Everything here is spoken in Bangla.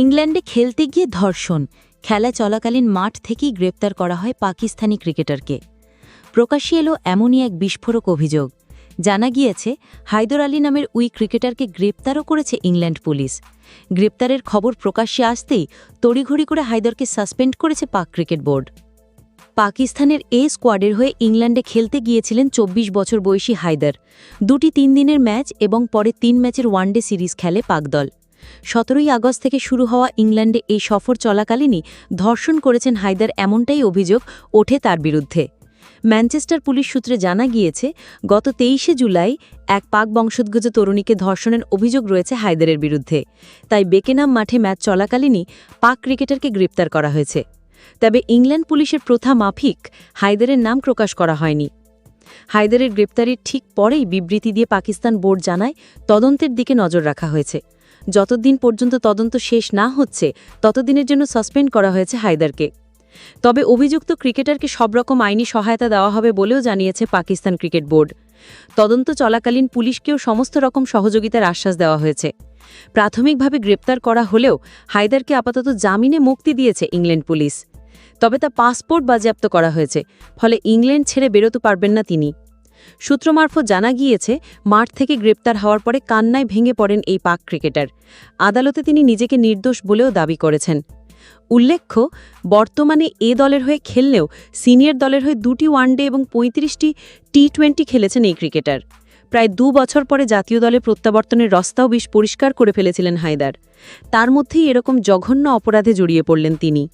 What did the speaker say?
ইংল্যান্ডে খেলতে গিয়ে ধর্ষণ। খেলা চলাকালীন মাঠ থেকেই গ্রেপ্তার করা হয় পাকিস্তানি ক্রিকেটারকে। প্রকাশ্যে এলো এমনই এক বিস্ফোরক অভিযোগ। জানা গিয়েছে, হায়দর আলী নামের ওই ক্রিকেটারকে গ্রেপ্তারও করেছে ইংল্যান্ড পুলিশ। গ্রেপ্তারের খবর প্রকাশ্যে আসতেই তড়িঘড়ি করে হায়দরকে সাসপেন্ড করেছে পাক ক্রিকেট বোর্ড। পাকিস্তানের এ স্কোয়াডের হয়ে ইংল্যান্ডে খেলতে গিয়েছিলেন ২৪ বছর বয়সী হায়দার। দুটি তিন দিনের ম্যাচ এবং পরে তিন ম্যাচের ওয়ানডে সিরিজ খেলে পাক দল। সতেরোই আগস্ট থেকে শুরু হওয়া ইংল্যান্ডে এই সফর চলাকালীনই ধর্ষণ করেছেন হায়দার এমনটাই অভিযোগ ওঠে তার বিরুদ্ধে। ম্যানচেস্টার পুলিশ সূত্রে জানা গিয়েছে, গত তেইশে জুলাই এক পাক বংশোদ্ভূত তরুণীকে ধর্ষণের অভিযোগ রয়েছে হায়দারের বিরুদ্ধে। তাই বেকেনাম মাঠে ম্যাচ চলাকালীনই পাক ক্রিকেটারকে গ্রেপ্তার করা হয়েছে। তবে ইংল্যান্ড পুলিশের প্রথা মাফিক, হায়দারের নাম প্রকাশ করা হয়নি। হায়দারের গ্রেপ্তারির ঠিক পরেই বিবৃতি দিয়ে পাকিস্তান বোর্ড জানায়, তদন্তের দিকে নজর রাখা হয়েছে। যতদিন পর্যন্ত তদন্ত শেষ না হচ্ছে, ততদিনের জন্য সাসপেন্ড করা হয়েছে হায়দারকে। তবে অভিযুক্ত ক্রিকেটারকে সব রকম আইনি সহায়তা দেওয়া হবে বলেও জানিয়েছে পাকিস্তান ক্রিকেট বোর্ড। তদন্ত চলাকালীন পুলিশকেও সমস্ত রকম সহযোগিতার আশ্বাস দেওয়া হয়েছে। প্রাথমিকভাবে গ্রেপ্তার করা হলেও হায়দারকে আপাতত জামিনে মুক্তি দিয়েছে ইংল্যান্ড পুলিশ। তবে তা পাসপোর্ট বাজেয়াপ্ত করা হয়েছে, ফলে ইংল্যান্ড ছেড়ে বেরোতে পারবেন না তিনি। সূত্র মারফত জানা গিয়েছে, মাঠ থেকে গ্রেপ্তার হওয়ার পরে কান্নায় ভেঙে পড়েন এই পাক ক্রিকেটার। আদালতে তিনি নিজেকে নির্দোষ বলেও দাবি করেছেন। উল্লেখ্য, বর্তমানে এ দলের হয়ে খেললেও সিনিয়র দলের হয়ে দুটি ওয়ানডে এবং পঁয়ত্রিশটি টি টোয়েন্টি খেলেছেন এই ক্রিকেটার। প্রায় দু বছর পরে জাতীয় দলে প্রত্যাবর্তনের রস্তাও বেশ পরিষ্কার করে ফেলেছিলেন হায়দার। তার মধ্যেই এরকম জঘন্য অপরাধে জড়িয়ে পড়লেন তিনি।